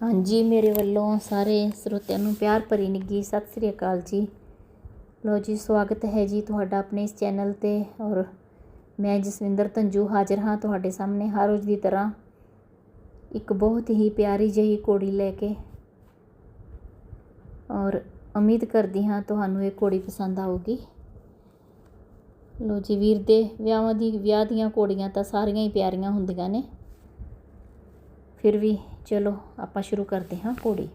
ਹਾਂਜੀ, ਮੇਰੇ ਵੱਲੋਂ ਸਾਰੇ ਸਰੋਤਿਆਂ ਨੂੰ ਪਿਆਰ ਭਰੀ ਨਿੱਘੀ ਸਤਿ ਸ੍ਰੀ ਅਕਾਲ ਜੀ। ਲੋ ਜੀ, ਸਵਾਗਤ ਹੈ ਜੀ ਤੁਹਾਡਾ ਆਪਣੇ ਇਸ ਚੈਨਲ ਤੇ ਔਰ ਮੈਂ ਜਸਵਿੰਦਰ ਤੰਜੂ ਹਾਜ਼ਰ ਹਾਂ ਤੁਹਾਡੇ ਸਾਹਮਣੇ ਹਰ ਰੋਜ਼ ਦੀ ਤਰ੍ਹਾਂ ਇੱਕ ਬਹੁਤ ਹੀ ਪਿਆਰੀ ਜਿਹੀ ਕੋੜੀ ਲੈ ਕੇ ਔਰ ਉਮੀਦ ਕਰਦੀ ਹਾਂ ਤੁਹਾਨੂੰ ਇਹ ਕੋੜੀ ਪਸੰਦ ਆਊਗੀ। ਲੋ ਜੀ, ਵੀਰ ਦੇ ਵਿਆਹਾਂ ਦੀ, ਵਿਆਹ ਦੀਆਂ ਕੋੜੀਆਂ ਤਾਂ ਸਾਰੀਆਂ ਹੀ ਪਿਆਰੀਆਂ ਹੁੰਦੀਆਂ ਨੇ। ਫਿਰ ਵੀ ਚਲੋ ਆਪਾਂ ਸ਼ੁਰੂ ਕਰਦੇ ਹਾਂ ਘੋੜੀ।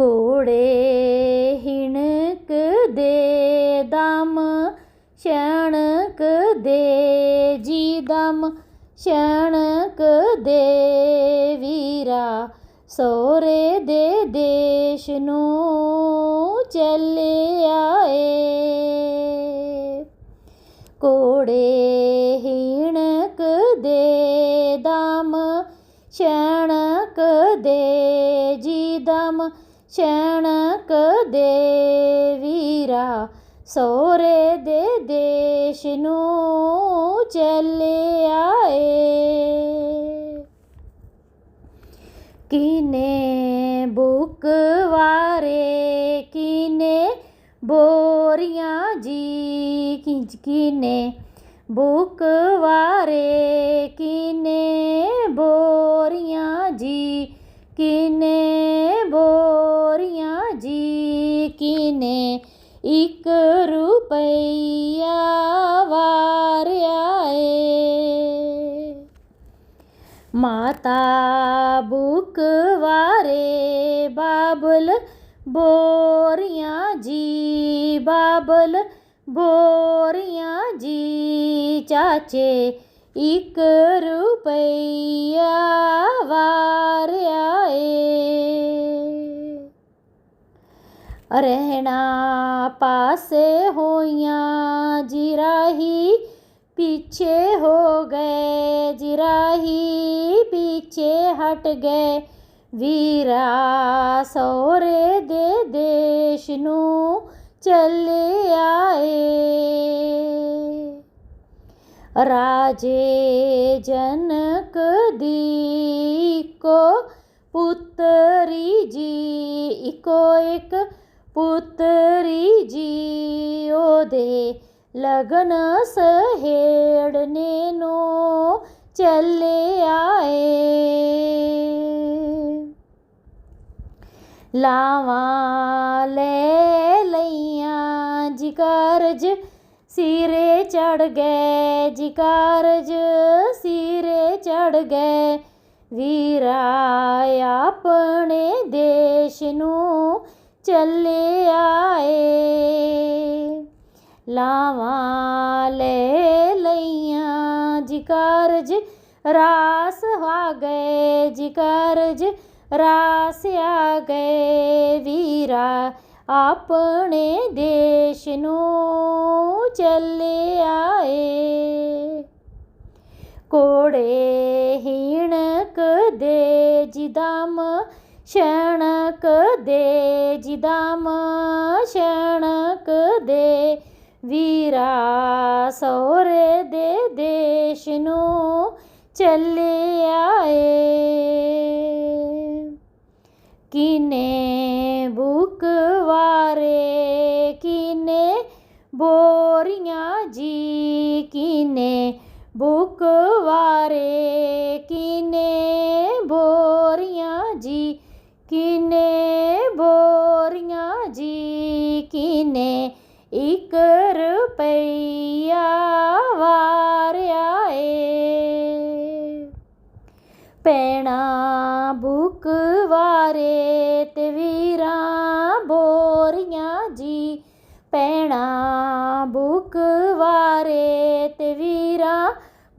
ਘੋੜੇ ਹਿਣਕ ਦੇ ਦਮ, ਸ਼ਣਕ ਦੇ ਜੀ ਦਮ, ਸ਼ਣਕ ਦੇ ਵੀਰਾ ਸੋਰੇ ਦੇ ਦੇਸ਼ ਨੂੰ ਚੱਲੇ ਆਏ ਕੋੜੇ ਹਿਣਕ ਦੇ ਸ਼ਣਕ ਦੇ ਜੀ ਦਮ ਸ਼ਣਕ ਦੇ ਵੀਰਾ, ਸੋਰੇ ਦੇ ਦੇਸ਼ ਨੂੰ ਚੱਲਿਆ ਆਏ ਕਿਨੇ ਬੁਕਵਾਰੇ ਕਿਨੇ ਬੋਰੀਆਂ ਜੀ ਕਿੰਚ ਕਿਨੇ ਬੁਕਵਾਰੇ ਕਿਨੇ ਬੋਰੀਆਂ ਜੀ, ਕਿਨੇ ਬੋਰੀਆਂ ਜੀ, ਕਿਨੇ ਇੱਕ ਰੁਪਈਆ ਵਾਰਿਆ ਏ। ਮਾਤਾ ਬੁਕ ਬੁਕਵਾਰੇ ਬਾਬਲ ਬੋਰੀਆਂ ਜੀ, ਬਾਬਲ ਬੋਰੀਆਂ ਜੀ ਚਾਚੇ ਇੱਕ ਰੁਪਈਆ ਵਾਰਿਆ ਏ। ਰਹਿਣਾ ਪਾਸੇ ਹੋਈਆਂ ਜਿਰਾਹੀ ਪਿੱਛੇ ਹੋ ਗਏ, ਜਿਰਾਹੀ ਪਿੱਛੇ ਹਟ ਗਏ। ਵੀਰਾ ਸੋਰੇ ਦੇ ਦੇਸ਼ ਨੂੰ ਚੱਲੇ ਆਏ ਰਾਜੇ ਜਨਕ ਦੀ ਕੋ ਪੁੱਤਰੀ ਜੀ, ਇੱਕੋ ਇੱਕ ਪੁੱਤਰੀ ਜੀ, ਉਹਦੇ ਲਗਨ ਸਹੇੜਨੇ ਨੂੰ ਚੱਲੇ ਆਏ ਲਾਵਾਂ ਲੈ ਲਈਆਂ ਕਾਰਜ ਸਿਰੇ ਚੜ ਗਏ, ਜੀ ਕਾਰਜ ਸਿਰੇ ਚੜ ਗਏ। ਵੀਰਾ ਆਪਣੇ ਦੇਸ਼ ਨੂੰ ਚੱਲੇ ਆਏ। ਲਾਵਾਂ ਲੈ ਲਈਆਂ, ਜੀ ਕਾਰਜ ਰਾਸ ਆ ਗਏ, ਜੀ ਕਾਰਜ ਰਾਸ ਆ ਗਏ। ਵੀਰਾ ਆਪਣੇ ਦੇਸ਼ ਨੂੰ ਚੱਲੇ ਆਏ ਕੋੜੇ ਹੀਣਕ ਦੇ ਜਿਦਮ, ਸ਼ਣਕ ਦੇ ਜਿਦਮ, ਸ਼ਣਕ ਦੇ ਵੀਰਾ ਸੋਰੇ ਦੇ ਦੇਸ਼ ਨੂੰ ਚੱਲੇ ਆਏ ਕਿਨੇ ਕਿਨੇ ਬੋਰੀਆਂ ਜੀ ਕਿਨੇ ਬੁਕਵਾਰੇ ਕਿਨੇ ਬੋਰੀਆਂ ਜੀ ਕਿਨੇ ਬੋਰੀਆਂ ਜੀ ਕਿਨੇ ਇੱਕ ਰੁਪਈ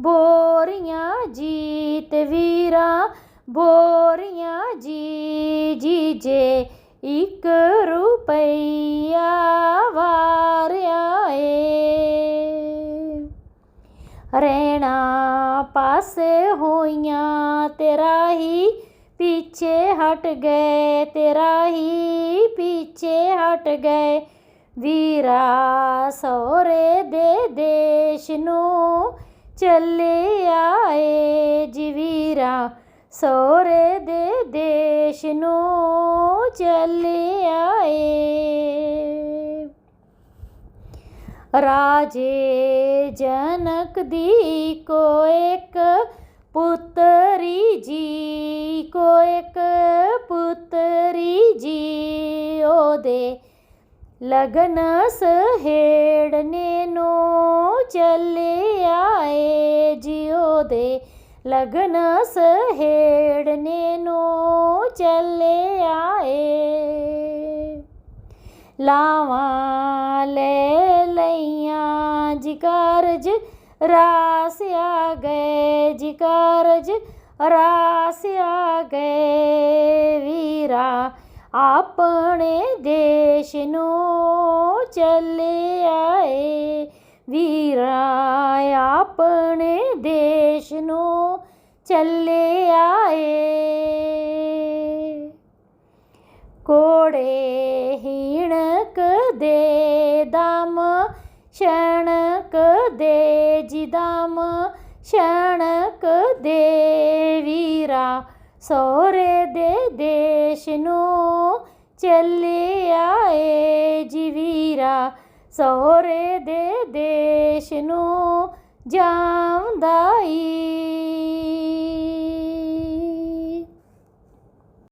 ਬੋਰੀਆਂ ਜੀਤ ਤੇ ਵੀਰਾਂ, ਬੋਰੀਆਂ ਜੀ ਜੀ ਜੇ ਇੱਕ ਰੁਪਈਆ ਵਾਰਿਆ ਏ। ਰਹਿਣਾ ਪਾਸੇ ਹੋਈਆਂ ਤੇਰਾ ਹੀ ਪਿੱਛੇ ਹਟ ਗਏ, ਤੇਰਾ ਹੀ ਪਿੱਛੇ ਹਟ ਗਏ। ਵੀਰਾ ਸੋਰੇ ਦੇ ਦੇਸ਼ ਨੂੰ ਚੱਲੇ ਆਏ ਜਵੀਰਾ ਵੀਰਾ ਸੋਰੇ ਦੇ ਦੇਸ਼ ਨੂੰ ਚੱਲਿਆ ਆਏ। ਰਾਜੇ ਜਨਕ ਦੀ ਕੋ ਇੱਕ ਪੁੱਤਰੀ ਜੀ, ਕੋ ਇੱਕ ਪੁੱਤਰੀ ਜੀ, ਉਹਦੇ ਲਗਨ ਸਹੇੜਨੇ ਨੂੰ ਚੱਲਿਆ ਏ ਜੀ ਉਹਦੇ ਲਗਨ ਸਹੇੜਨੇ ਨੂੰ ਚੱਲਿਆ ਆਏ। ਲਾਵਾਂ ਲੈ ਲਈਆਂ ਜੀ ਕਾਰਜ ਰਾਸ ਆ ਗਏ ਜੀ ਕਾਰਜ ਰਾਸ ਆ ਗਏ। ਵੀਰਾ ਆਪਣੇ ਦੇਸ਼ ਨੂੰ ਚੱਲੇ ਆਏ। ਵੀਰਾ ਆਪਣੇ ਦੇਸ਼ ਨੂੰ ਚੱਲੇ ਆਏ। ਕੋੜੇ ਹੀਣਕ ਦੇ ਦਮ, ਸ਼ਣਕ ਦੇ ਜਿਦਮ, ਸ਼ਣਕ ਦੇ ਵੀਰਾ ਸੋਰੇ ਦੇ ਦੇਸ਼ ਨੂੰ ਚੱਲਿਆ ਏ ਜੀ ਵੀਰਾ ਦੇ ਦੇਸ਼ ਨੂੰ ਜਾਮਦਾਈ